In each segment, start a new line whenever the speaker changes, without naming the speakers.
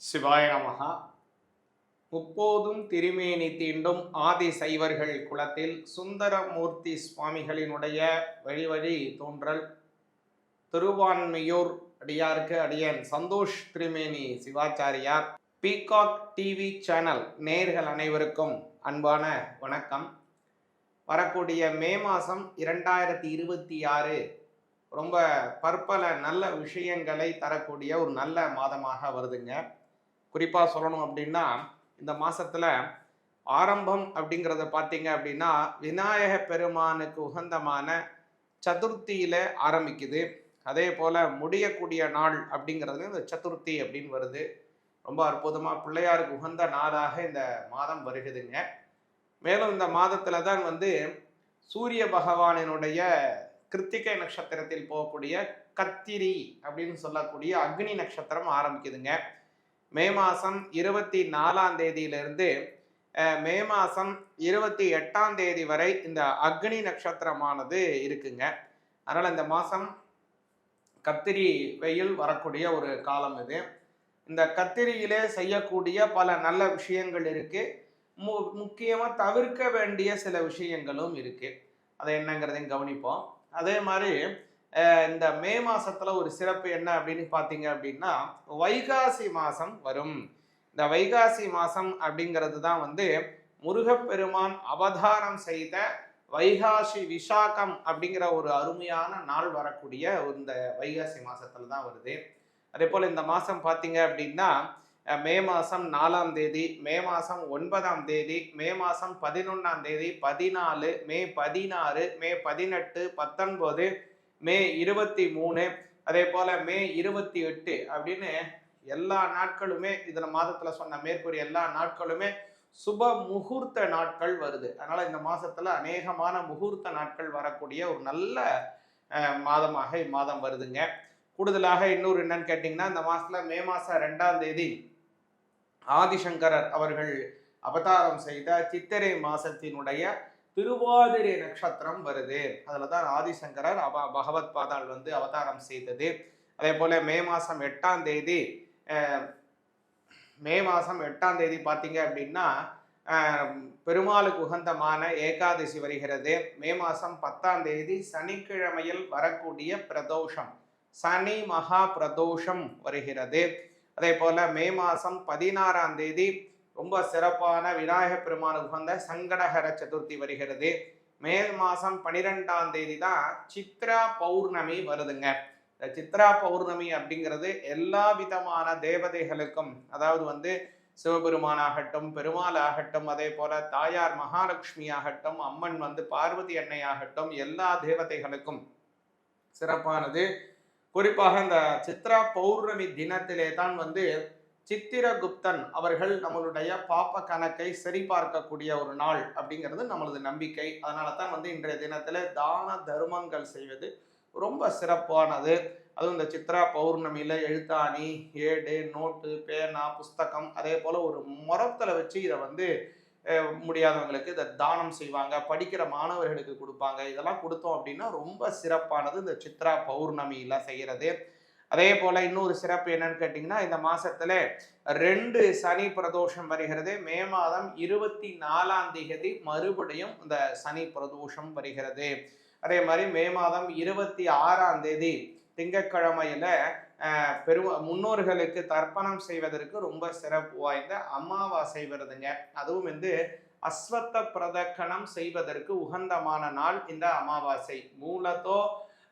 சிவாய நமகா முப்போதும் திருமேனி தீண்டும் ஆதி சைவர்கள் குலத்தில் சுந்தரமூர்த்தி சுவாமிகளினுடைய வழிவழி தோன்றல். திருவான்மையூர் அடியாருக்கு அடியன் சந்தோஷ் திருமேனி சிவாச்சாரியார். பீகாக் டிவி சேனல் நேர்கள் அனைவருக்கும் அன்பான வணக்கம். வரக்கூடிய மே மாதம் இரண்டாயிரத்தி இருபத்தி ஆறு ரொம்ப பற்பல நல்ல விஷயங்களை தரக்கூடிய ஒரு நல்ல மாதமாக வருதுங்க. குறிப்பாக சொல்லணும் அப்படின்னா இந்த மாதத்தில் ஆரம்பம் அப்படிங்கிறத பார்த்தீங்க அப்படின்னா விநாயக பெருமானுக்கு உகந்தமான சதுர்த்தியில் ஆரம்பிக்குது. அதே போல் முடியக்கூடிய நாள் அப்படிங்கிறது இந்த சதுர்த்தி அப்படின்னு வருது. ரொம்ப அற்புதமாக பிள்ளையாருக்கு உகந்த நாளாக இந்த மாதம் வருகுதுங்க. மேலும் இந்த மாதத்தில் தான் வந்து சூரிய பகவானினுடைய கிருத்திகை நட்சத்திரத்தில் போகக்கூடிய கத்திரி அப்படின்னு சொல்லக்கூடிய அக்னி நட்சத்திரம் ஆரம்பிக்குதுங்க. மே மாதம் இருபத்தி நாலாம் தேதியிலிருந்து மே மாதம் இருபத்தி எட்டாம் தேதி வரை இந்த அக்னி நட்சத்திரமானது இருக்குங்க. அதனால் இந்த மாதம் கத்திரி வெயில் வரக்கூடிய ஒரு காலம் இது. இந்த கத்திரியிலே செய்யக்கூடிய பல நல்ல விஷயங்கள் இருக்குது மு முக்கியமாக தவிர்க்க வேண்டிய சில விஷயங்களும் இருக்குது அதை என்னங்கிறதையும் கவனிப்போம். அதே மாதிரி இந்த மே மாசத்துல ஒரு சிறப்பு என்ன அப்படின்னு பார்த்தீங்க அப்படின்னா வைகாசி மாசம் வரும். இந்த வைகாசி மாசம் அப்படிங்கிறது தான் வந்து முருகப்பெருமான் அவதாரம் செய்த வைகாசி விசாகம் அப்படிங்கிற ஒரு அருமையான நாள் வரக்கூடிய இந்த வைகாசி மாசத்துல தான் வருது. அதே போல் இந்த மாதம் பார்த்தீங்க அப்படின்னா மே மாதம் நாலாம் தேதி மே மாதம் ஒன்பதாம் தேதி மே மாதம் பதினொன்றாம் தேதி பதினாலு மே பதினாறு மே பதினெட்டு பத்தொன்பது மே இருபத்தி மூணு அதே போல் மே இருபத்தி எட்டு அப்படின்னு எல்லா நாட்களுமே இதில் மாதத்தில் சொன்ன மேற்கூறிய எல்லா நாட்களுமே சுப முகூர்த்த நாட்கள் வருது. அதனால் இந்த மாதத்தில் அநேகமான முகூர்த்த நாட்கள் வரக்கூடிய ஒரு நல்ல மாதமாக இம்மாதம் வருதுங்க. கூடுதலாக இன்னொரு என்னன்னு கேட்டிங்கன்னா இந்த மாசத்துல மே மாதம் ரெண்டாம் தேதி ஆதிசங்கரர் அவர்கள் அவதாரம் செய்த சித்திரை மாசத்தினுடைய திருவாதிரை நட்சத்திரம் வருது. அதில் தான் ஆதிசங்கரர் அவ பகவத் பாதால் வந்து அவதாரம் செய்தது. அதே போல் மே மாதம் எட்டாம் தேதி மே மாதம் எட்டாம் தேதி பார்த்தீங்க அப்படின்னா பெருமாளுக்கு உகந்தமான ஏகாதசி வருகிறது. மே மாதம் பத்தாம் தேதி சனிக்கிழமையில் வரக்கூடிய பிரதோஷம். சனி மகா பிரதோஷம் வருகிறது. அதே போல மே மாதம் பதினாறாம் தேதி ரொம்ப சிறப்பான விநாயகப் பெருமானுக்கு உகந்த சங்கடகர சதுர்த்தி வருகிறது. மே மாதம் பனிரெண்டாம் தேதி தான் சித்ரா பௌர்ணமி வருதுங்க. இந்த சித்ரா பௌர்ணமி அப்படிங்கிறது எல்லா விதமான தேவதைகளுக்கும் அதாவது வந்து சிவபெருமானாகட்டும் பெருமாள் ஆகட்டும் அதே போல தாயார் மகாலட்சுமி ஆகட்டும் அம்மன் வந்து பார்வதி அன்னை ஆகட்டும் எல்லா தேவதைகளுக்கும் சிறப்பானது. குறிப்பாக இந்த சித்ரா பௌர்ணமி தினத்திலே தான் வந்து சித்திரகுப்தன் அவர்கள் நம்மளுடைய பாப்ப கணக்கை சரிபார்க்கக்கூடிய ஒரு நாள் அப்படிங்கிறது நம்மளது நம்பிக்கை. அதனால தான் வந்து இன்றைய தினத்தில் தான தர்மங்கள் செய்வது ரொம்ப சிறப்பானது. அதுவும் இந்த சித்ரா பௌர்ணமியில் எழுத்தாணி ஏடு நோட்டு பேனா புஸ்தகம் அதே போல் ஒரு முறத்தில் வச்சு இதை வந்து முடியாதவங்களுக்கு இதை தானம் செய்வாங்க. படிக்கிற மாணவர்களுக்கு கொடுப்பாங்க. இதெல்லாம் கொடுத்தோம் அப்படின்னா ரொம்ப சிறப்பானது இந்த சித்ரா பௌர்ணமியில் செய்கிறது அதே போல இன்னொரு சிறப்பு என்னன்னு கேட்டிங்கன்னா இந்த மாசத்துல ரெண்டு சனி பிரதோஷம் வருகிறது. மே மாதம் இருபத்தி நாலாம் தேதி மறுபடியும் இந்த சனி பிரதோஷம் வருகிறது. அதே மாதிரி மே மாதம் இருபத்தி ஆறாம் தேதி திங்கக்கிழமையில பெரு முன்னோர்களுக்கு தர்ப்பணம் செய்வதற்கு ரொம்ப சிறப்பு வாய்ந்த அமாவாசை வருதுங்க. அதுவும் வந்து அஸ்வத்த பிரதக்கணம் செய்வதற்கு உகந்தமான நாள் இந்த அமாவாசை. மூலத்தோ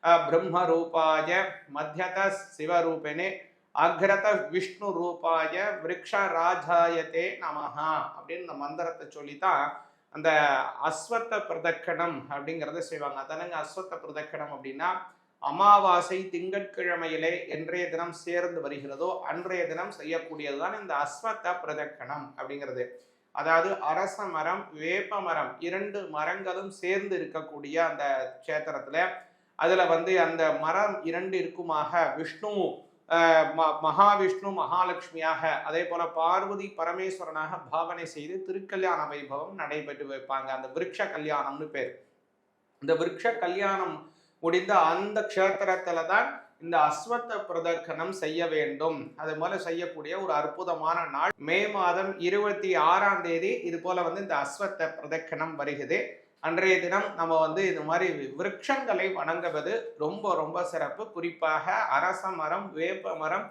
பிரம்மரூபாய பிரம்ம ரூபாய மத்தியத சிவரூபிணே அக்ரத விஷ்ணு ரூபாய விரக்ஷ ராஜாயத்தே நமஹா அப்படின்னு இந்த மந்திரத்தை சொல்லித்தான் அந்த அஸ்வத்த பிரதக்கணம் அப்படிங்கிறத செய்வாங்க. அதனங்க அஸ்வத்த பிரதக்கணம் அப்படின்னா அமாவாசை திங்கட்கிழமையிலே என்றைய தினம் சேர்ந்து வருகிறதோ அன்றைய தினம் செய்யக்கூடியதுதான் இந்த அஸ்வத்த பிரதக்கணம் அப்படிங்கிறது. அதாவது அரச மரம் வேப்ப மரம் இரண்டு மரங்களும் சேர்ந்து இருக்கக்கூடிய அந்த கஷேத்திரத்துல அதில் வந்து அந்த மரம் இரண்டு இருக்குமாக. விஷ்ணு ம- மகாவிஷ்ணு மகாலட்சுமியாக அதே போல பார்வதி பரமேஸ்வரனாக பாவனை செய்து திருக்கல்யாண வைபவம் நடைபெற்று வைப்பாங்க. அந்த விருட்ச கல்யாணம்னு பேர். இந்த விருட்ச கல்யாணம் முடிந்த அந்த க்ஷேத்திரத்துல தான் இந்த அஸ்வத்த பிரதர்க்கணம் செய்ய வேண்டும். அது போல செய்யக்கூடிய ஒரு அற்புதமான நாள் மே மாதம் இருபத்தி ஆறாம் தேதி. இது போல வந்து இந்த அஸ்வத்த பிரதக்கணம் வருகிறது. அன்றைய தினம் நம்ம வந்து இது மாதிரி விரக்ஷங்களை வணங்குவது ரொம்ப ரொம்ப சிறப்பு. குறிப்பாக அரச மரம் வேப்ப மரம்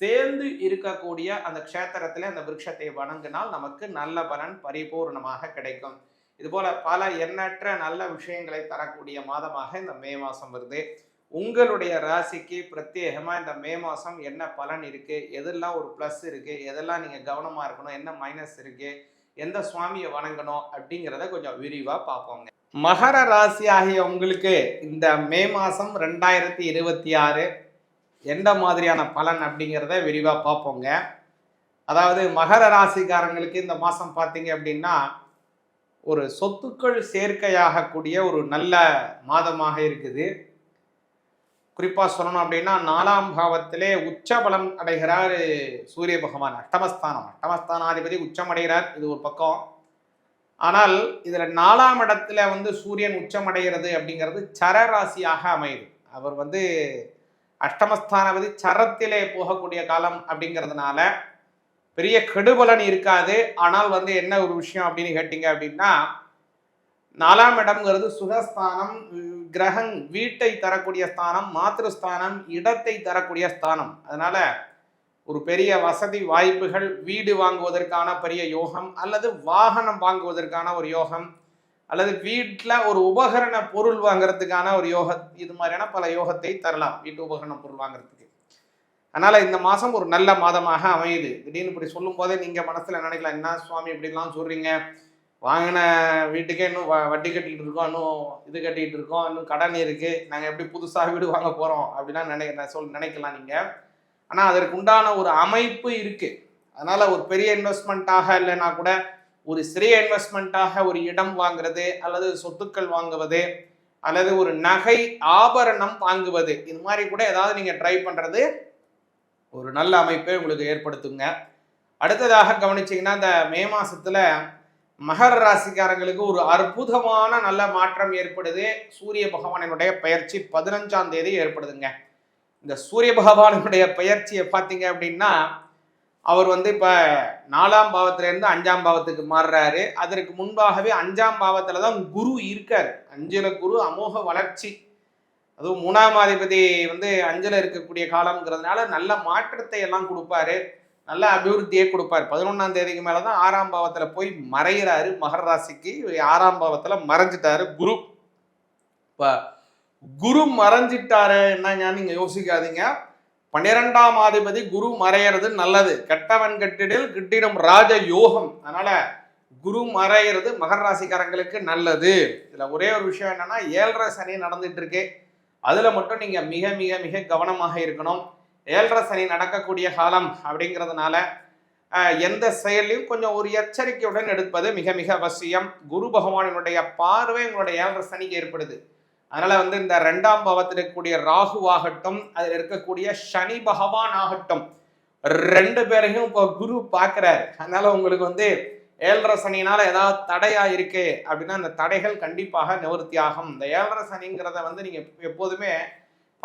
சேர்ந்து இருக்கக்கூடிய அந்த க்ஷேத்திரத்தில் அந்த விருட்சத்தை வணங்கினால் நமக்கு நல்ல பலன் பரிபூர்ணமாக கிடைக்கும். இதுபோல பல எண்ணற்ற நல்ல விஷயங்களை தரக்கூடிய மாதமாக இந்த மே மாதம் வருது. உங்களுடைய ராசிக்கு பிரத்யேகமாக இந்த மே மாதம் என்ன பலன் இருக்குது எதெல்லாம் ஒரு ப்ளஸ் இருக்குது எதெல்லாம் நீங்கள் கவனமாக இருக்கணும்? என்ன மைனஸ் இருக்குது எந்த சுவாமியை வணங்கணும் அப்படிங்கிறத கொஞ்சம் விரிவாக பார்ப்போங்க. மகர ராசி ஆகிய உங்களுக்கு இந்த மே மாதம் ரெண்டாயிரத்தி இருபத்தி ஆறு எந்த மாதிரியான பலன் அப்படிங்கிறத விரிவாக பார்ப்போங்க. அதாவது மகர ராசிக்காரங்களுக்கு இந்த மாதம் பார்த்தீங்க அப்படின்னா ஒரு சொத்துக்கள் சேர்க்கையாகக்கூடிய ஒரு நல்ல மாதமாக இருக்குது. குறிப்பாக சொல்லணும் அப்படின்னா நாலாம் பாவத்திலே உச்சபலம் அடைகிறார் சூரிய பகவான். அஷ்டமஸ்தானம். அஷ்டமஸ்தானாதிபதி உச்சம் அடைகிறார். இது ஒரு பக்கம். ஆனால் இதில் நாலாம் இடத்துல வந்து சூரியன் உச்சமடைகிறது அப்படிங்கிறது சரராசியாக அமையுது. அவர் வந்து அஷ்டமஸ்தானபதி சரத்திலே போகக்கூடிய காலம் அப்படிங்கிறதுனால பெரிய கெடுபலன் இருக்காது. ஆனால் வந்து என்ன ஒரு விஷயம் அப்படின்னு கேட்டிங்க அப்படின்னா நாலாம் இடம்ங்கிறது சுகஸ்தானம் கிரகங் வீட்டை தரக்கூடிய ஸ்தானம் மாத்திருஸ்தானம் இடத்தை தரக்கூடிய ஸ்தானம். அதனால ஒரு பெரிய வசதி வாய்ப்புகள் வீடு வாங்குவதற்கான பெரிய யோகம் அல்லது வாகனம் வாங்குவதற்கான ஒரு யோகம் அல்லது வீட்டில் ஒரு உபகரண பொருள் வாங்குறதுக்கான ஒரு யோக இது மாதிரியான பல யோகத்தை தரலாம் வீட்டு உபகரண பொருள் வாங்குறதுக்கு. அதனால் இந்த மாதம் ஒரு நல்ல மாதமாக அமையுது. திடீர்னு இப்படி சொல்லும் போதே நீங்கள் மனசில் நினைக்கலாம் என்ன சுவாமி இப்படிலாம் சொல்கிறீங்க வாங்கின வீட்டுக்கே இன்னும் வ- வட்டி கட்டிக்கிட்டு இருக்கோம் இன்னும் இது கட்டிக்கிட்டு இருக்கோம் இன்னும் கடன் இருக்குது நாங்கள் எப்படி புதுசாக வீடு வாங்க போகிறோம் அப்படிலாம் நினை நான் சொல் நினைக்கலாம் நீங்கள் ஆனால் அதற்கு உண்டான ஒரு அமைப்பு இருக்குது அதனால் ஒரு பெரிய இன்வெஸ்ட்மெண்ட்டாக இல்லைன்னா கூட ஒரு சிறிய இன்வெஸ்ட்மெண்ட்டாக ஒரு இடம் வாங்குறது அல்லது சொத்துக்கள் வாங்குவது அல்லது ஒரு நகை ஆபரணம் வாங்குவது இது மாதிரி கூட ஏதாவது நீங்கள் ட்ரை பண்ணுறது ஒரு நல்ல அமைப்பை உங்களுக்கு ஏற்படுத்துங்க. அடுத்ததாக கவனிச்சிங்கன்னா இந்த மே மாதத்தில் மகர ராசிக்காரங்களுக்கு ஒரு அற்புதமான நல்ல மாற்றம் ஏற்படுது. சூரிய பகவானினுடைய பயிற்சி பதினஞ்சாம் தேதி ஏற்படுதுங்க. இந்த சூரிய பகவானுடைய பயிற்சியை பார்த்தீங்க அப்படின்னா அவர் வந்து இப்போ நாலாம் பாவத்திலேருந்து அஞ்சாம் பாவத்துக்கு மாறுறாரு. அதற்கு முன்பாகவே அஞ்சாம் பாவத்தில் தான் குரு இருக்கார். அஞ்சல குரு அமோக வளர்ச்சி. அதுவும் மூணாம் அதிபதி வந்து அஞ்சில் இருக்கக்கூடிய காலம்ங்கிறதுனால நல்ல மாற்றத்தை எல்லாம் கொடுப்பாரு. நல்ல அபிவிருத்தியை கொடுப்பார். பதினொன்றாம் தேதிக்கு மேலே தான் ஆறாம் பாவத்தில் போய் மறைகிறாரு மகர ராசிக்கு. ஆறாம் பாவத்தில் மறைஞ்சிட்டாரு குரு. இப்போ குரு மறைஞ்சிட்டாரு. என்னங்க நீங்கள் யோசிக்காதீங்க. பன்னிரெண்டாம் அதிபதி குரு மறையிறது நல்லது. கெட்டவன் கட்டிடில் கிட்டிடம் ராஜ யோகம். அதனால குரு மறையிறது மகர ராசிக்காரங்களுக்கு நல்லது. இதில் ஒரே ஒரு விஷயம் என்னன்னா ஏழரை சனி நடந்துட்டு இருக்கு. அதில் மட்டும் நீங்கள் மிக மிக மிக கவனமாக இருக்கணும். ஏழரை சனி நடக்கக்கூடிய காலம் அப்படிங்கிறதுனால எந்த செயலையும் கொஞ்சம் ஒரு எச்சரிக்கையுடன் எடுப்பது மிக மிக அவசியம். குரு பகவானினுடைய பார்வை உங்களுடைய ஏழரை சனிக்கு ஏற்படுது. அதனால வந்து இந்த ரெண்டாம் பாவத்தில் இருக்கக்கூடிய ராகுவாகட்டும் அதில் இருக்கக்கூடிய சனி பகவான் ஆகட்டும் ரெண்டு பேரையும் இப்போ குரு பார்க்குறாரு. அதனால உங்களுக்கு வந்து ஏழரை சனினால ஏதாவது தடையா இருக்கு அப்படின்னா அந்த தடைகள் கண்டிப்பாக நிவர்த்தி ஆகும். இந்த ஏழரை சனிங்கிறத வந்து நீங்க எப்போதுமே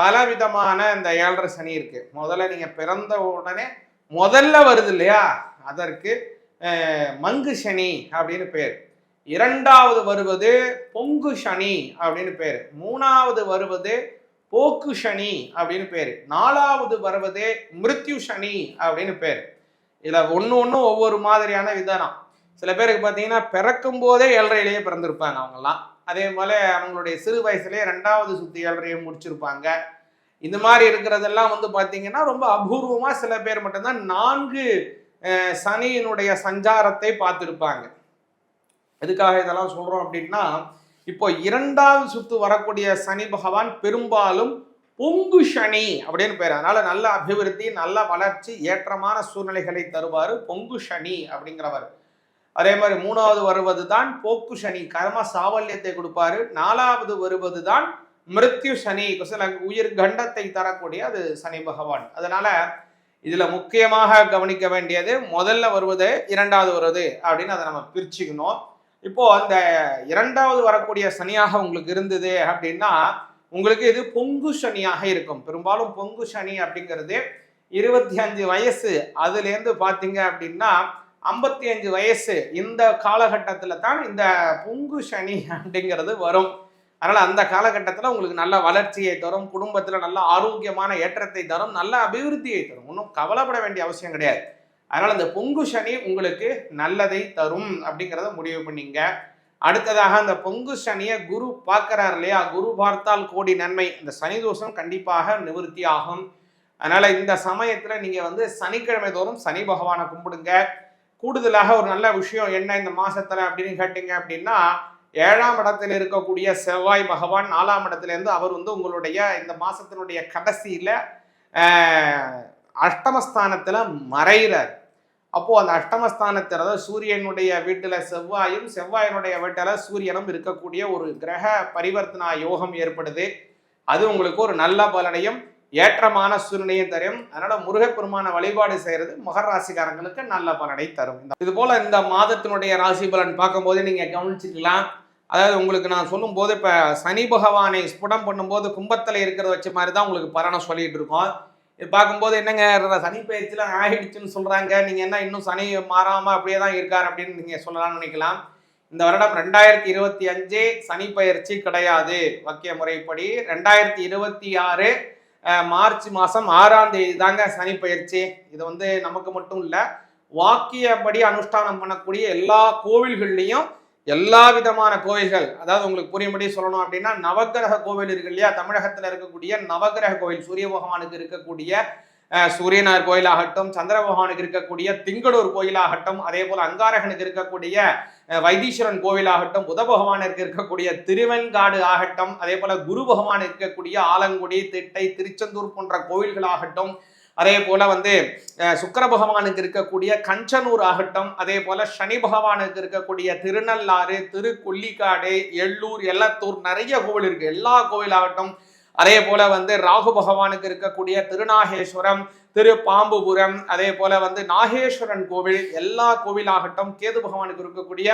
பல விதமான இந்த ஏழரை சனி இருக்கு. முதல்ல நீங்க பிறந்த உடனே முதல்ல வருது இல்லையா? அதற்கு மங்கு சனி அப்படின்னு பேர். இரண்டாவது வருவது பொங்கு சனி அப்படின்னு பேர். மூணாவது வருவது போக்கு சனி அப்படின்னு பேர். நாலாவது வருவது மிருத்யு சனி அப்படின்னு பேர். இதில் ஒன்று ஒன்றும் ஒவ்வொரு மாதிரியான விதனம் சில பேருக்கு பார்த்தீங்கன்னா பிறக்கும் போதே ஏழரையிலேயே பிறந்திருப்பாங்க அவங்கெல்லாம். அதே போல் அவங்களுடைய சிறு வயசுலேயே ரெண்டாவது சுத்தி ஏழரையை முடிச்சிருப்பாங்க. இந்த மாதிரி இருக்கிறதெல்லாம் வந்து பார்த்தீங்கன்னா ரொம்ப அபூர்வமாக சில பேர் மட்டும்தான் நான்கு சனியினுடைய சஞ்சாரத்தை பார்த்துருப்பாங்க. எதுக்காக இதெல்லாம் சொல்கிறோம் அப்படின்னா இப்போ இரண்டாவது சுத்து வரக்கூடிய சனி பகவான் பெரும்பாலும் பொங்கு சனி அப்படின்னு பேர். அதனால நல்ல அபிவிருத்தி நல்ல வளர்ச்சி ஏற்றமான சூழ்நிலைகளை தருவார் பொங்கு சனி அப்படிங்கிறவர். அதே மாதிரி மூணாவது வருவது தான் போக்கு சனி. கர்ம சாவல்யத்தை கொடுப்பாரு. நாலாவது வருவது தான் மிருத்யு சனி. சில உயிர் கண்டத்தை தரக்கூடிய அது சனி பகவான். அதனால இதுல முக்கியமாக கவனிக்க வேண்டியது முதல்ல வருவது இரண்டாவது வருவது அப்படின்னு அதை நம்ம பிரிச்சுக்கணும். இப்போ அந்த இரண்டாவது வரக்கூடிய சனியாக உங்களுக்கு இருந்தது அப்படின்னா உங்களுக்கு இது பொங்கு சனியாக இருக்கும். பெரும்பாலும் பொங்கு சனி அப்படிங்கிறது இருபத்தி அஞ்சு வயசு. அதுலேருந்து பார்த்தீங்க அப்படின்னா ஐம்பத்தி அஞ்சு வயசு இந்த காலகட்டத்தில் தான் இந்த பொங்கு சனி அப்படிங்கிறது வரும். அதனால் அந்த காலகட்டத்தில் உங்களுக்கு நல்ல வளர்ச்சியை தரும் குடும்பத்தில் நல்ல ஆரோக்கியமான ஏற்றத்தை தரும் நல்ல அபிவிருத்தியை தரும். ஒன்றும் கவலைப்பட வேண்டிய அவசியம் கிடையாது. அதனால் இந்த பொங்கு சனி உங்களுக்கு நல்லதை தரும் அப்படிங்கிறத முடிவு பண்ணிங்க. அடுத்ததாக அந்த பொங்கு சனியை குரு பார்க்குறாரு இல்லையா? குரு பார்த்தால் கோடி நன்மை. இந்த சனி தோஷம் கண்டிப்பாக நிவர்த்தி ஆகும். அதனால் இந்த சமயத்தில் நீங்கள் வந்து சனிக்கிழமை தோறும் சனி பகவானை கும்பிடுங்க. கூடுதலாக ஒரு நல்ல விஷயம் என்ன இந்த மாசத்துல அப்படின்னு கேட்டீங்க அப்படின்னா ஏழாம் இடத்தில் இருக்கக்கூடிய செவ்வாய் பகவான் நாலாம் இடத்துலேருந்து அவர் வந்து உங்களுடைய இந்த மாசத்தினுடைய கடைசியில அஷ்டமஸ்தானத்தில் அஷ்டமஸ்தானத்துல மறைகிறார் அப்போ அந்த அஷ்டமஸ்தானத்தில் தான் சூரியனுடைய வீட்டுல செவ்வாயும் செவ்வாயினுடைய வீட்டுல சூரியனும் இருக்கக்கூடிய ஒரு கிரக பரிவர்த்தனா யோகம் ஏற்படுது. அது உங்களுக்கு ஒரு நல்ல பலனையும் ஏற்றமான சூழ்நிலையும் தரும். அதனால முருகப்பெருமான வழிபாடு செய்யறது மகர ராசிக்காரங்களுக்கு நல்ல பலனை தரும். இது போல இந்த மாதத்தினுடைய ராசி பலன் பார்க்கும்போது நீங்க கவனிச்சிக்கலாம் அதாவது உங்களுக்கு நான் சொல்லும்போது இப்ப சனி பகவானை ஸ்புடம் பண்ணும்போது கும்பத்துல இருக்கிறத வச்ச மாதிரி தான் உங்களுக்கு பலனை சொல்லிட்டு இருக்கோம். இது பார்க்கும்போது என்னங்க சனி பயிற்சியில் ஆகிடுச்சுன்னு சொல்றாங்க. நீங்க என்ன இன்னும் சனி மாறாம அப்படியே தான் இருக்கார் அப்படின்னு நீங்க சொல்லலாம்னு நினைக்கலாம். இந்த வருடம் ரெண்டாயிரத்தி இருபத்தி அஞ்சு சனி பயிற்சி கிடையாது. வாக்கிய முறைப்படி. ரெண்டாயிரத்தி இருபத்தி ஆறு மார்ச் மாதம் ஆறாம் தேதி தாங்க சனி பயிற்சி. இது வந்து நமக்கு மட்டும் இல்லை வாக்கியப்படி அனுஷ்டானம் பண்ணக்கூடிய எல்லா கோவில்கள்லையும் எல்லா விதமான கோவில்கள் அதாவது உங்களுக்கு புரியும்படி சொல்லணும் அப்படின்னா நவக்கிரக கோவில் இருக்கு இல்லையா? தமிழகத்தில் இருக்கக்கூடிய நவக்கிரக கோவில் சூரிய பகவானுக்கு இருக்கக்கூடிய சூரியனார் கோயிலாகட்டும் சந்திரபகவானுக்கு இருக்கக்கூடிய திங்களூர் கோயிலாகட்டும் அதே போல அங்காரகனுக்கு இருக்கக்கூடிய வைத்தீஸ்வரன் கோவிலாகட்டும் புத பகவானுக்கு இருக்கக்கூடிய திருவெண்காடு ஆகட்டும் அதே போல குரு பகவான் இருக்கக்கூடிய ஆலங்குடி திட்டை திருச்செந்தூர் போன்ற கோவில்களாகட்டும் அதே போல வந்து சுக்கர பகவானுக்கு இருக்கக்கூடிய கஞ்சனூர் ஆகட்டும் அதே போல சனி பகவானுக்கு இருக்கக்கூடிய திருநள்ளாறு திருக்கொல்லிக்காடு எள்ளூர் எல்லத்தூர் நிறைய கோவில் இருக்கு. எல்லா கோவிலாகட்டும் அதே போல வந்து ராகு பகவானுக்கு இருக்கக்கூடிய திருநாகேஸ்வரம் திரு பாம்புபுரம் அதே போல வந்து நாகேஸ்வரன் கோவில் எல்லா கோவிலாகட்டும் கேது பகவானுக்கு இருக்கக்கூடிய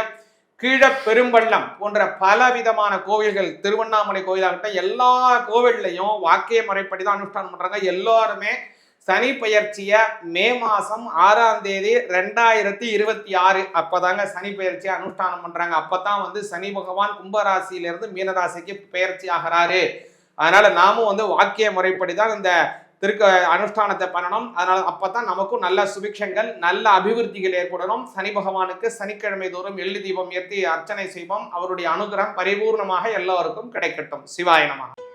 கீழ பெரும்பள்ளம் போன்ற பல விதமான கோவில்கள் திருவண்ணாமலை கோவிலாகட்டும் எல்லா கோவில்லையும் வாக்கிய முறைப்படி தான் அனுஷ்டானம் பண்றாங்க. எல்லாருமே சனி பயிற்சியை மே மாசம் ஆறாம் தேதி ரெண்டாயிரத்தி இருபத்தி ஆறு அப்பதாங்க சனி பயிற்சியை அனுஷ்டானம் பண்றாங்க. அப்பதான் வந்து சனி பகவான் கும்பராசியிலிருந்து மீனராசிக்கு பெயர்ச்சி ஆகிறாரு. அதனால நாமும் வந்து வாக்கிய முறைப்படி தான் இந்த திருக்க அனுஷ்டானத்தை பண்ணணும். அதனால அப்பதான் நமக்கும் நல்ல சுபிக்ஷங்கள் நல்ல அபிவிருத்திகள் ஏற்படணும். சனி பகவானுக்கு சனிக்கிழமை தோறும் எள்ளு தீபம் ஏற்றி அர்ச்சனை செய்வோம். அவருடைய அனுகிரகம் பரிபூர்ணமாக எல்லோருக்கும் கிடைக்கட்டும். சிவாயனமாக